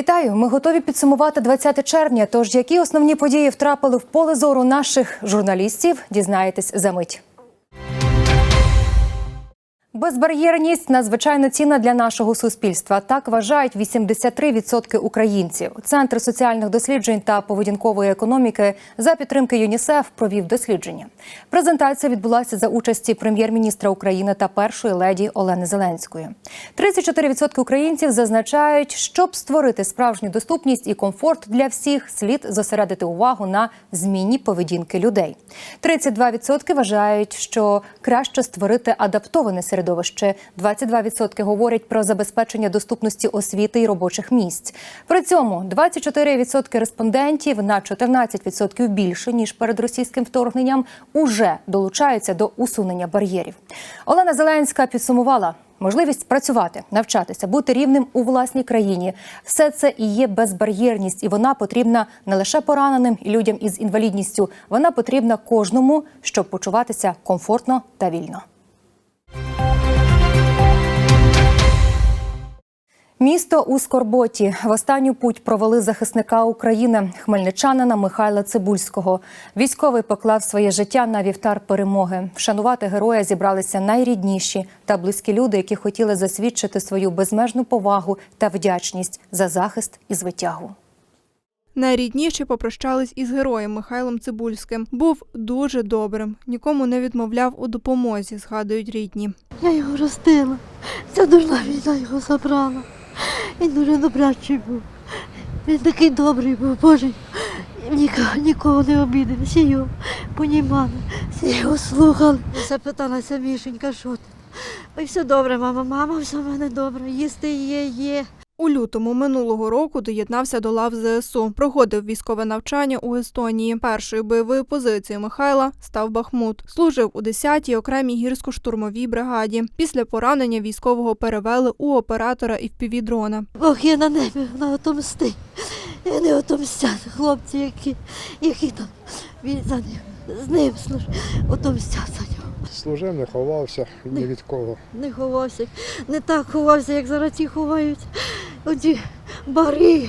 Вітаю! Ми готові підсумувати 20 червня. Тож які основні події втрапили в поле зору наших журналістів, дізнаєтесь за мить. Безбар'єрність надзвичайно цінна для нашого суспільства. Так вважають 83% українців. Центр соціальних досліджень та поведінкової економіки за підтримки ЮНІСЕФ провів дослідження. Презентація відбулася за участі прем'єр-міністра України та першої леді Олени Зеленської. 34% українців зазначають, щоб створити справжню доступність і комфорт для всіх, слід зосередити увагу на зміні поведінки людей. 32% вважають, що краще створити адаптоване середовище. 22% говорять про забезпечення доступності освіти і робочих місць. При цьому 24% респондентів на 14% більше ніж перед російським вторгненням уже долучаються до усунення бар'єрів. Олена Зеленська підсумувала. Можливість працювати, навчатися, бути рівним у власній країні все це і є безбар'єрність, і вона потрібна не лише пораненим і людям із інвалідністю. Вона потрібна кожному, щоб почуватися комфортно та вільно. Місто у Скорботі в останню путь провели захисника України хмельничанина Михайла Цибульського. Військовий поклав своє життя на вівтар перемоги. Вшанувати героя зібралися найрідніші та близькі люди, які хотіли засвідчити свою безмежну повагу та вдячність за захист і звитягу. Найрідніші попрощались із героєм Михайлом Цибульським. Був дуже добрим, нікому не відмовляв у допомозі, згадують рідні. Я його ростила. Ця дурна війна його забрала. Він дуже добрячий був. Він такий добрий був, Боже. Нікого, нікого не обідав, всі його понімали, всі його слухали. Запиталася Мішенька, що ти? Ой, все добре, мама, мама, все в мене добре. Їсти є, є. У лютому минулого року доєднався до лав ЗСУ. Проходив військове навчання у Естонії. Першою бойовою позицією Михайла став Бахмут. Служив у 10-й окремій гірсько-штурмовій бригаді. Після поранення військового перевели у оператора і дрона. Бог є на небі, вона отомсти. І вони отомстять, хлопці, які, які там він за ним, з ним служить, отомстять за нього. Служив, не ховався ні від кого. Не ховався, не так ховався, як зараз ті ховають. Оті бари,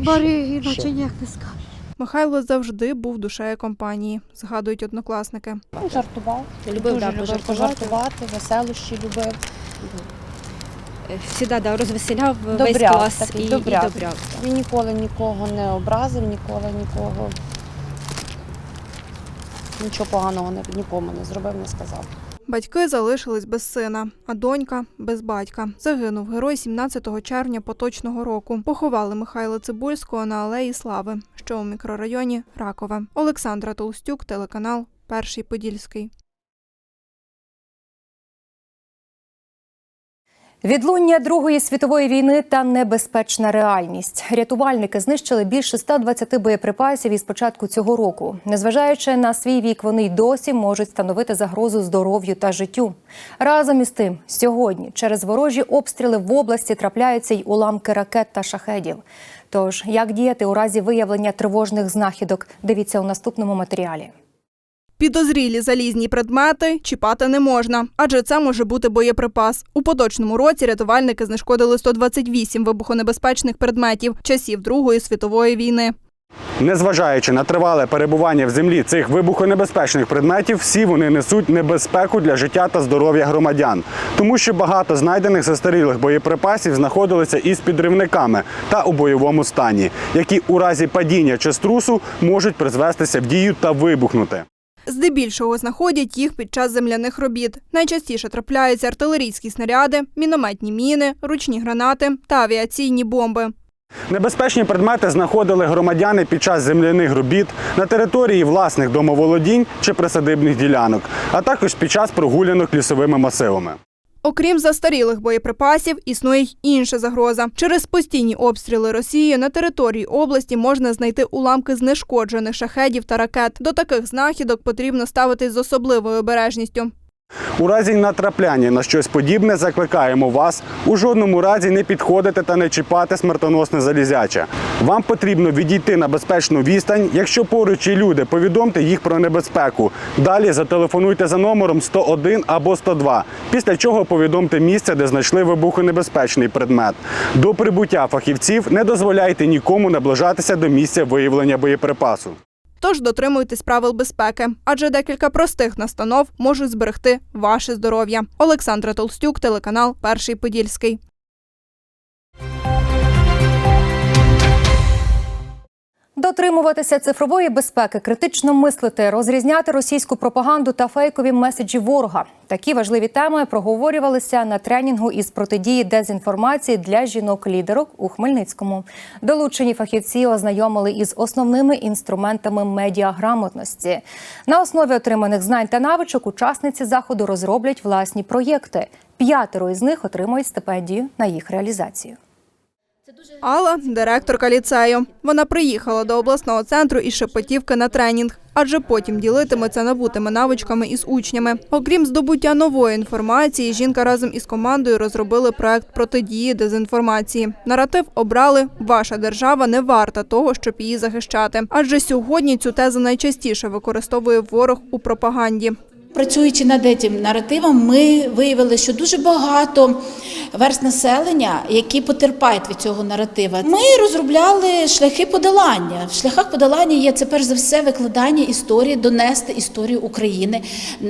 бари, іначе ніяк не скажеш. Михайло завжди був душею компанії, згадують однокласники. Жартував. Любив, Дуже да, любив пожартувати. пожартувати, веселощі любив. Всіда да, розвеселяв весь клас такий, і, добряк. і добряк. Він ніколи нікого не образив, ніколи нікого нічого поганого нікому не зробив, не сказав. Батьки залишились без сина, а донька без батька. Загинув герой 17 червня поточного року. Поховали Михайла Цибульського на алеї Слави, що у мікрорайоні Ракове. Олександра Толстюк, телеканал Перший Подільський. Відлуння Другої світової війни та небезпечна реальність. Рятувальники знищили більше 120 боєприпасів із початку цього року. Незважаючи на свій вік, вони й досі можуть становити загрозу здоров'ю та життю. Разом із тим, сьогодні через ворожі обстріли в області трапляються й уламки ракет та шахедів. Тож, як діяти у разі виявлення тривожних знахідок? Дивіться у наступному матеріалі. Підозрілі залізні предмети чіпати не можна, адже це може бути боєприпас. У поточному році рятувальники знешкодили 128 вибухонебезпечних предметів часів Другої світової війни. Незважаючи на тривале перебування в землі цих вибухонебезпечних предметів, всі вони несуть небезпеку для життя та здоров'я громадян, тому що багато знайдених застарілих боєприпасів знаходилися із підривниками та у бойовому стані, які у разі падіння чи струсу можуть призвестися в дію та вибухнути. Здебільшого знаходять їх під час земляних робіт. Найчастіше трапляються артилерійські снаряди, мінометні міни, ручні гранати та авіаційні бомби. Небезпечні предмети знаходили громадяни під час земляних робіт на території власних домоволодінь чи присадибних ділянок, а також під час прогулянок лісовими масивами. Окрім застарілих боєприпасів, існує й інша загроза. Через постійні обстріли Росії на території області можна знайти уламки знешкоджених шахедів та ракет. До таких знахідок потрібно ставитись з особливою обережністю. У разі натрапляння на щось подібне закликаємо вас у жодному разі не підходити та не чіпати смертоносне залізяче. Вам потрібно відійти на безпечну відстань. Якщо поруч є люди, повідомте їх про небезпеку. Далі зателефонуйте за номером 101 або 102, після чого повідомте місце, де знайшли вибухонебезпечний предмет. До прибуття фахівців не дозволяйте нікому наближатися до місця виявлення боєприпасу. Тож дотримуйтесь правил безпеки, адже декілька простих настанов можуть зберегти ваше здоров'я. Олександра Толстюк, телеканал Перший Подільський. Дотримуватися цифрової безпеки, критично мислити, розрізняти російську пропаганду та фейкові меседжі ворога. Такі важливі теми проговорювалися на тренінгу із протидії дезінформації для жінок-лідерок у Хмельницькому. Долучені фахівці ознайомили із основними інструментами медіаграмотності. На основі отриманих знань та навичок учасниці заходу розроблять власні проєкти. П'ятеро із них отримують стипендію на їх реалізацію. Алла директорка ліцею. Вона приїхала до обласного центру із Шепетівки на тренінг, адже потім ділитиметься набутими навичками із учнями. Окрім здобуття нової інформації, жінка разом із командою розробили проект протидії дезінформації. Наратив обрали Ваша держава не варта того, щоб її захищати. Адже сьогодні цю тезу найчастіше використовує ворог у пропаганді. Працюючи над цим наративом, ми виявили, що дуже багато верст населення, які потерпають від цього наратива. Ми розробляли шляхи подолання. В шляхах подолання є це перш за все викладання історії, донести історію України,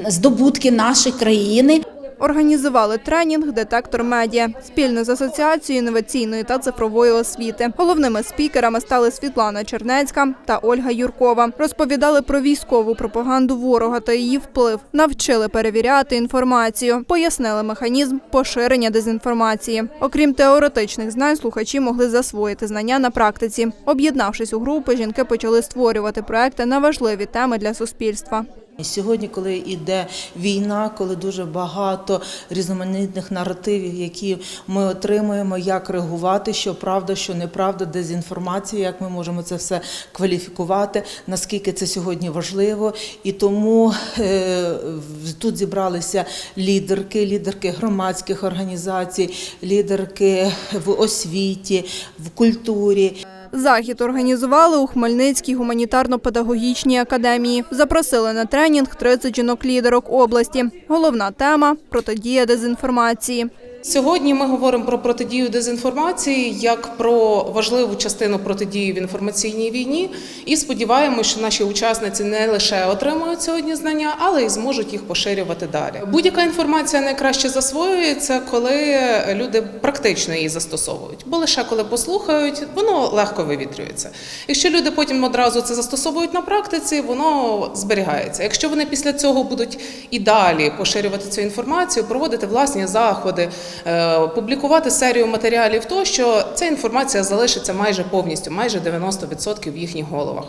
здобутки нашої країни. Організували тренінг Детектор медіа спільно з асоціацією інноваційної та цифрової освіти. Головними спікерами стали Світлана Чернецька та Ольга Юркова. Розповідали про військову пропаганду ворога та її вплив, навчили перевіряти інформацію, пояснили механізм поширення дезінформації. Окрім теоретичних знань, слухачі могли засвоїти знання на практиці. Об'єднавшись у групи, жінки почали створювати проекти на важливі теми для суспільства. Сьогодні, коли йде війна, коли дуже багато різноманітних наративів, які ми отримуємо, як реагувати, що правда, що неправда, дезінформація, як ми можемо це все кваліфікувати, наскільки це сьогодні важливо. І тому е, тут зібралися лідерки, лідерки громадських організацій, лідерки в освіті, в культурі. Захід організували у Хмельницькій гуманітарно-педагогічній академії. Запросили на тренінг 30 жінок-лідерок області. Головна тема протидія дезінформації. Сьогодні ми говоримо про протидію дезінформації як про важливу частину протидії в інформаційній війні, і сподіваємося, що наші учасниці не лише отримують сьогодні знання, але й зможуть їх поширювати далі. Будь-яка інформація найкраще засвоюється, коли люди практично її застосовують, бо лише коли послухають, воно легко вивітрюється. Якщо люди потім одразу це застосовують на практиці, воно зберігається. Якщо вони після цього будуть і далі поширювати цю інформацію, проводити власні заходи, публікувати серію матеріалів, то що ця інформація залишиться майже повністю, майже 90% в їхніх головах.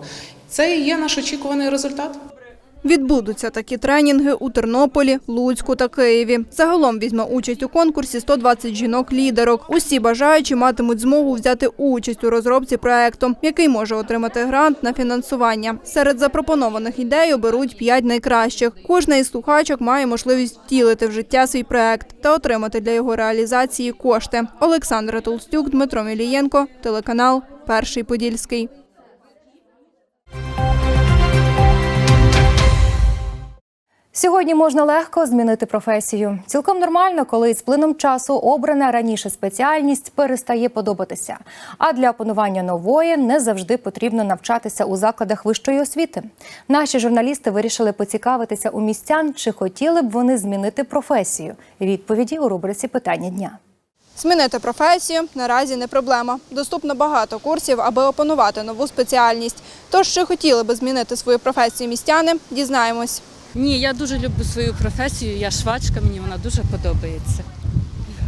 Це і є наш очікуваний результат. Відбудуться такі тренінги у Тернополі, Луцьку та Києві. Загалом візьме участь у конкурсі 120 жінок-лідерок. Усі бажаючі матимуть змогу взяти участь у розробці проекту, який може отримати грант на фінансування. Серед запропонованих ідей оберуть 5 найкращих. Кожна із слухачок має можливість втілити в життя свій проект та отримати для його реалізації кошти. Олександра Толстюк, Дмитро Мілієнко, телеканал Перший Подільський. Сьогодні можна легко змінити професію. Цілком нормально, коли з плином часу обрана раніше спеціальність перестає подобатися. А для опанування нової не завжди потрібно навчатися у закладах вищої освіти. Наші журналісти вирішили поцікавитися у містян, чи хотіли б вони змінити професію. Відповіді у рубриці питання дня. Змінити професію наразі не проблема. Доступно багато курсів, аби опанувати нову спеціальність. Тож, чи хотіли би змінити свою професію містяни, дізнаємось. Ні, я дуже люблю свою професію, я швачка, мені вона дуже подобається.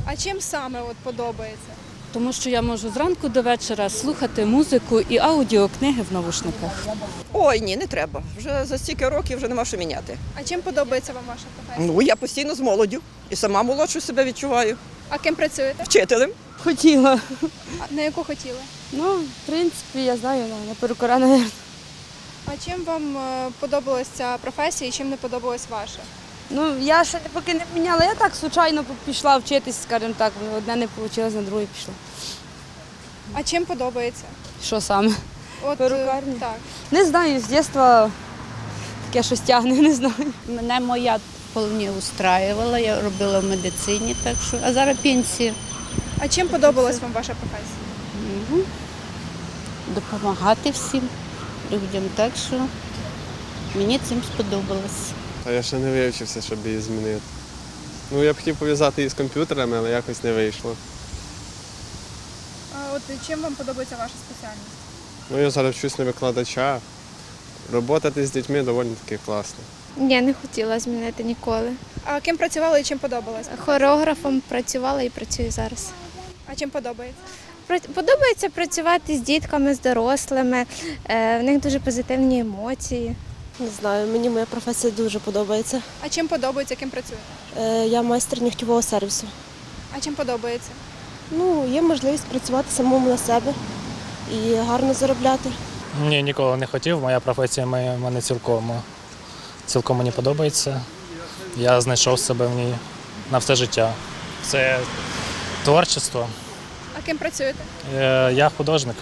А чим саме от подобається? Тому що я можу зранку до вечора слухати музику і аудіокниги в навушниках. Ой, ні, не треба. Вже за стільки років вже нема що міняти. А чим подобається вам ваша професія? Ну, я постійно з молоддю і сама молодшу себе відчуваю. А ким працюєте? Вчителем. Хотіла. А на яку хотіли? Ну, в принципі, я знаю, на перукора, мабуть. А чим вам е, подобалася ця професія і чим не подобалась ваша? Ну, я ще поки не міняла, я так случайно пішла вчитись, скажімо так, одне не вийшло, на друге пішло. А чим подобається? Що саме? От Перукарня? так. Не знаю, з дитинства таке щось тягне, не знаю. Мене моя вполне устраювала, я робила в медицині, так що, а зараз пенсія. А чим подобалась вам ваша професія? Мгм. Допомагати всім людям, так що мені цим сподобалось. А я ще не вивчився, щоб її змінити. Ну, я б хотів пов'язати її з комп'ютерами, але якось не вийшло. А от чим вам подобається ваша спеціальність? Ну, я зараз вчусь на викладача. Роботати з дітьми доволі таки класно. Ні, не хотіла змінити ніколи. А ким працювали і чим подобалось? Хореографом працювала і працюю зараз. А чим подобається? Подобається працювати з дітками, з дорослими. Е, В них дуже позитивні емоції. Не знаю, мені моя професія дуже подобається. А чим подобається, ким працюєте? Е, Я майстер нігтєвого сервісу. А чим подобається? Ну, є можливість працювати самому на себе і гарно заробляти. Ні, ніколи не хотів. Моя професія мене цілком, цілком мені подобається. Я знайшов себе в ній на все життя. Це творчество. Ким працюєте? Е, Я художник.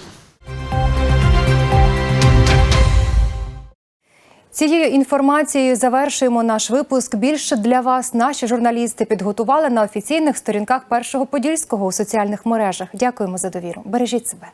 Цією інформацією завершуємо наш випуск. Більше для вас наші журналісти підготували на офіційних сторінках першого подільського у соціальних мережах. Дякуємо за довіру. Бережіть себе.